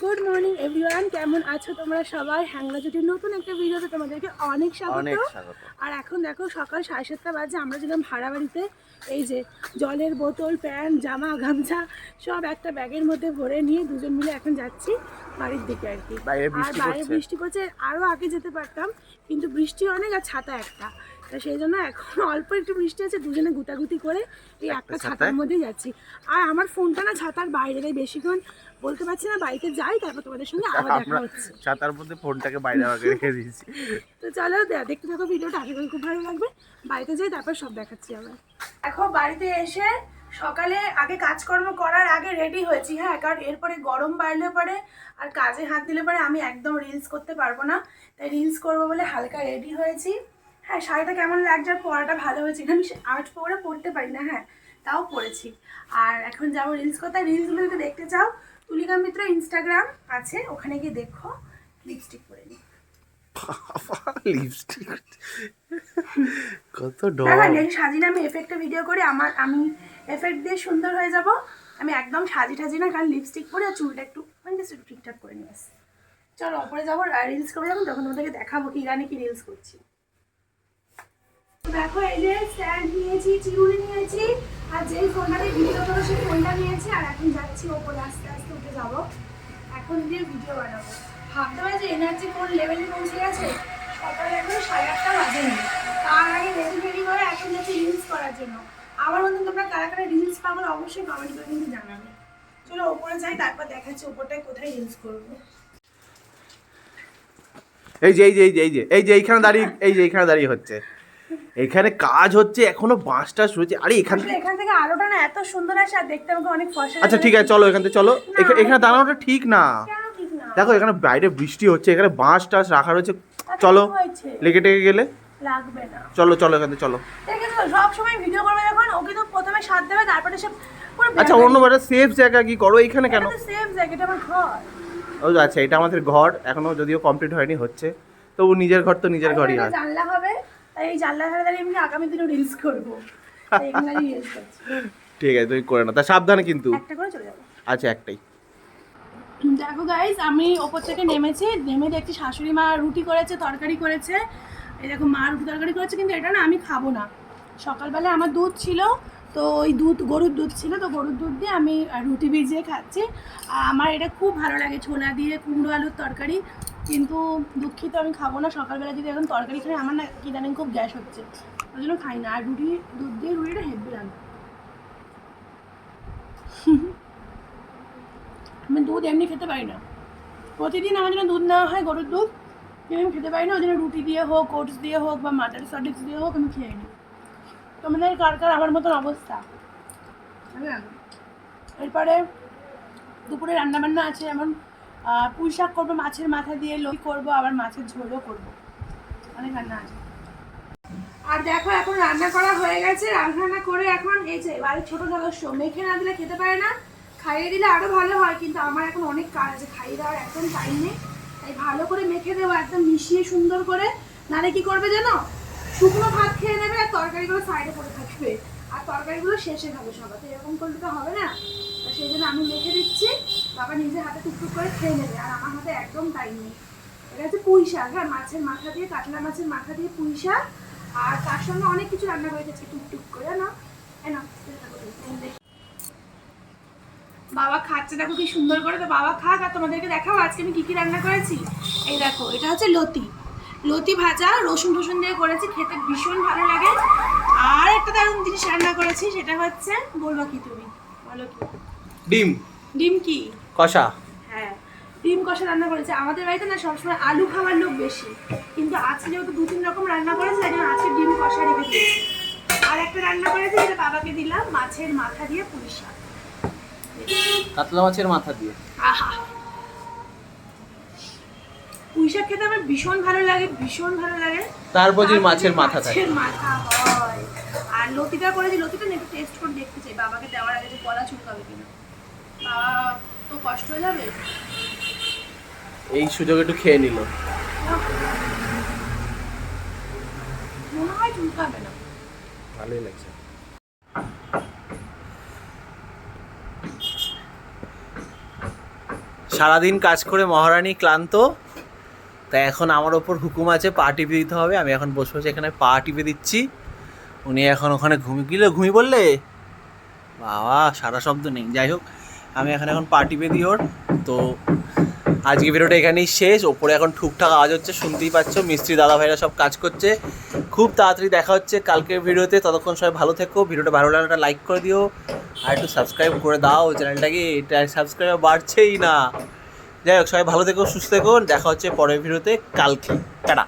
Good morning everyone কেমন আছো তোমরা সবাই? হ্যাংলা জুটির নতুন একটা ভিডিওতে তোমাদেরকে অনেক স্বাগত। আর এখন দেখো সকাল সাড়ে সাতটা বাজে আমরা ছিলাম ভাড়া বাড়িতে এই যে জলের বোতল প্যান্ট জামা গামছা সব একটা ব্যাগের মধ্যে ভরে নিয়ে দুজন মিলে এখন যাচ্ছি বাড়ির দিকে আর কি। আর বাইরে বৃষ্টি পড়ছে আরও আগে যেতে পারতাম কিন্তু বৃষ্টি অনেক আর ছাতা একটা। তা সেই জন্য এখন অল্প একটু বৃষ্টি আছে দুজনে গুটাগুটি করে এই একটা ছাতার? মধ্যে যাচ্ছি। আর আমার ফোনটা না ছাতার বাইরে তাই বেশিক্ষণ বলতে পারছি না বাড়িতে যাই তারপর তোমাদের সঙ্গে আবার দেখা হচ্ছে। ছাতার মধ্যে ফোনটাকে বাইরে আগে রেখে দিয়েছি। তো চলো দে- দেখতে থাকো ভিডিওটা আশা করি খুব ভালো লাগবে। বাড়িতে যাই তারপর সব দেখাচ্ছি আবার। এখন বাড়িতে এসে সকালে আগে কাজকর্ম করার আগে রেডি হয়েছি হ্যাঁ? কারণ এরপরে গরম বাড়লে পরে আর কাজে হাত দিলে পরে আমি একদম রিলস করতে পারব না। তাই রিলস করব বলে হালকা রেডি হয়েছি। হ্যাঁ শাড়িটা কেমন লাগছে? আর পরাটা ভালো হয়েছে। আমি আর্ট পরে পরতে পারি না হ্যাঁ তাও পরেছি। আর এখন যাব রিলস করতে রিলসগুলো যদি দেখতে চাও? তুলিকা মিত্র ইনস্টাগ্রাম আছে ওখানে গিয়ে দেখো। লিপস্টিক পরে নিই লিপস্টিক কত ডর সাজি না আমি এফেক্টে ভিডিও করি। আমার আমি এফেক্ট দিয়ে সুন্দর হয়ে যাব। আমি একদম সাজি টাজি না কারণ লিপস্টিক পরে আর চুলটা একটু মানে একটু ঠিকঠাক করে নিয়ে আসি। চলো ওপরে যাব রিলস যখন তখন তোমাদেরকে দেখাবো কি গানে কি রিলস করছি। দেখো, এই যে স্ট্যান্ড নিয়েছি চিরুনি নিয়েছি, আর যেই ফোনটাতে ভিডিও করব সেই ফোনটা নিয়েছি, আর এখন যাচ্ছি ওপরে আস্তে আস্তে উঠে যাব। এখন দিয়ে ভিডিও বানাবো। ভাবতে পারছি এনার্জি কোন লেভেলে পৌঁছে গেছে? সকালে এখন সাড়ে আটটা বাজেনি। তার আগে রেডি রেডি করে এখন যাচ্ছি রিলস করার জন্য। আমার মতন তোমরা কারা কারা রিলস পাবো, অবশ্যই কমেন্ট করে কিন্তু জানাবে। চলো ওপরে যাই, তারপর দেখাচ্ছি ওপরটায় কোথায় রিলস করব। যে এই যে এই যে এই যে এই যে, এইখানে দাঁড়িয়ে, এই যে, এইখানে দাঁড়িয়ে হচ্ছে। এখানে কাজ হচ্ছে এখনও বাঁশটা শুয়েছে আরে এখান আসলে এখান থেকে আলোটা না এত সুন্দর আসে আর দেখতে আমাকে অনেক ফসা আচ্ছা ঠিক আছে চলো এখান থেকে চলো। এখা- এখানে দাঁড়ানোটা ঠিক না। দেখো এখানে বাইরে বৃষ্টি হচ্ছে এখানে বাঁশ টাস রাখা রয়েছে। চলো লেগে টেগে গেলে। লাগবে না। চলো চলো এখান থেকে চলো। সব সময় ভিডিও করবে যখন ওকে তো প্রথমে সাথ দেবে তারপরে সব আচ্ছা অন্য বারে সেফ জায়গা কি করো এইখানে কেন? সেফ জায়গাটা আমার ঘর। ও আচ্ছা এটা আমাদের ঘর এখনও যদিও কমপ্লিট হয়নি হচ্ছে। তবু নিজের ঘর তো নিজের ঘরই হয় জানলা হবে। তাই এই জানলা ধারে দাঁড়িয়ে আমি আগামী দিনে রিলস করব। ঠিক আছে তুমি করে না তা সাবধানে কিন্তু। একটা করে চলে যাব। আচ্ছা একটাই। দেখো গাইজ আমি ওপর থেকে নেমেছি। নেমে দেখছি শাশুড়ি মা রুটি করেছে তরকারি করেছে। এই দেখো মা রুটি তরকারি করেছে কিন্তু এটা না আমি খাব না। সকালবেলা আমার দুধ ছিল তো ওই দুধ, গরুর দুধ ছিল তো গরুর দুধ দিয়ে আমি রুটি ভিজিয়ে খাচ্ছি। আমার এটা খুব ভালো লাগে ছোলা দিয়ে কুমড়ো আলুর তরকারি। কিন্তু দুঃখিত আমি খাব না, সকালবেলা যদি এখন তরকারি খাই, আমার না কি জানেন খুব গ্যাস হচ্ছে। ওই জন্য খাই না। আর রুটি, দুধ দিয়ে রুটিটা হেভি লাগে। আমি দুধ এমনি খেতে পারি না। প্রতিদিন আমার জন্য দুধ নেওয়া হয়, গরুর দুধ। আমি খেতে পারি না। ওই জন্য রুটি দিয়ে হোক, ওটস দিয়ে হোক বা মাটার সটিক্স দিয়ে হোক আমি খেয়ে নিই। তোমাদের কার কার আমার মতন অবস্থা? হ্যাঁ। এরপরে দুপুরে রান্নাবান্না আছে, যেমন পুঁই শাক করব, মাছের মাথা দিয়ে লই করব, আবার মাছের ঝোলও করব। অনেক রান্না আছে। আর দেখো, এখন রান্না করা হয়ে গেছে। রান্না করে এখন এই যে বাড়ির ছোটো সদস্য মেখে না দিলে খেতে পারে না। খাইয়ে দিলে আরও ভালো হয়, কিন্তু আমার এখন অনেক কাজ আছে, খাইয়ে দেওয়ার একদম টাইম নেই। তাই ভালো করে মেখে দেবো, একদম মিশিয়ে সুন্দর করে। নালে কি করবে জানো? শুকনো ভাত খেয়ে নেবে আর তরকারিগুলো সাইডে পড়ে থাকবে। আর তরকারিগুলো শেষে খাবে সবাই। তো এরকম করলে তো হবে না? সেই জন্য আমি মেখে দিচ্ছি। বাবা নিজে হাতে টুকটুক করে খেয়ে নেবে। আর আমার হাতে একদম টাইম নেই। এটা হচ্ছে পুঁই শাক। হ্যাঁ মাছের মাথা দিয়ে কাতলা মাছের মাথা দিয়ে পুঁই শাক। আর তার সঙ্গে অনেক কিছু রান্না করে গেছে টুকটুক করে। না নাও, এটা করে বাবা খাচ্ছে দেখো কি সুন্দর করে। তো বাবা খাক আর তোমাদেরকে দেখাও আজকে আমি কি কি রান্না করেছি। এই দেখো এটা হচ্ছে লতি। লতি ভাজা রসুন টসুন দিয়ে করেছি খেতে ভীষণ ভালো লাগে। আর একটা দারুণ জিনিস রান্না করেছি সেটা হচ্ছে বলবা কি তুমি? বলো কি? ডিম। ডিম কি? কষা। হ্যাঁ। ডিম কষা রান্না করেছে। আমাদের বাড়িতে না সবসময় আলু খাওয়ার লোক বেশি। কিন্তু আজকে যেহেতু দু তিন রকম রান্না করেছে তাই জন্য আজকে ডিম কষা রেখে দিয়েছি। আর একটা রান্না করেছি যেটা বাবাকে দিলাম মাছের মাথা দিয়ে পুঁই শাক। কাতলা মাছের মাথা দিয়ে। আহা। পুঁই শাক খেতে আমার ভীষণ ভালো লাগে ভীষণ ভালো লাগে। তারপর যদি মাছের মাথা থাকে। মাছের মাথা হয়। আর লতিটা করে করেছি লতিটা না একটু টেস্ট করে দেখতে চাই। বাবাকে দেওয়ার আগে যে গলা চুলকাবে কিনা। বাবা তো কষ্ট হয়ে যাবে? এই সুযোগ একটু খেয়ে নিল। মনে হয় চুলকাবে না। ভালোই লাগছে। সারাদিন কাজ করে মহারানী ক্লান্ত। তাই এখন আমার ওপর হুকুম আছে, পা টিপে দিতে হবে। আমি এখন বসে বসে এখানে পা টিপে দিচ্ছি। উনি এখন ওখানে ঘুমিয়ে গেলে ঘুমিয়ে বললে বাবা, সারা শব্দ নেই। যাই হোক, আমি এখন এখন পা টিপে দিই ওর। তো আজকে ভিডিওটা এখানেই শেষ। ওপরে এখন ঠুকঠাক আওয়াজ হচ্ছে, শুনতেই পাচ্ছ, মিস্ত্রি দাদা ভাইরা সব কাজ করছে। খুব তাড়াতাড়ি দেখা হচ্ছে কালকের ভিডিওতে। ততক্ষণ সবাই ভালো থেকো। ভিডিওটা ভালো লাগলে একটা লাইক করে দিও। আর একটু সাবস্ক্রাইব করে দাও। চ্যানেলটাকে, এটা সাবস্ক্রাইব বাড়ছেই না। যাই হোক সবাই ভালো থেকো সুস্থ থেকো। দেখা হচ্ছে পরের ভিডিওতে কালকে। টাটা।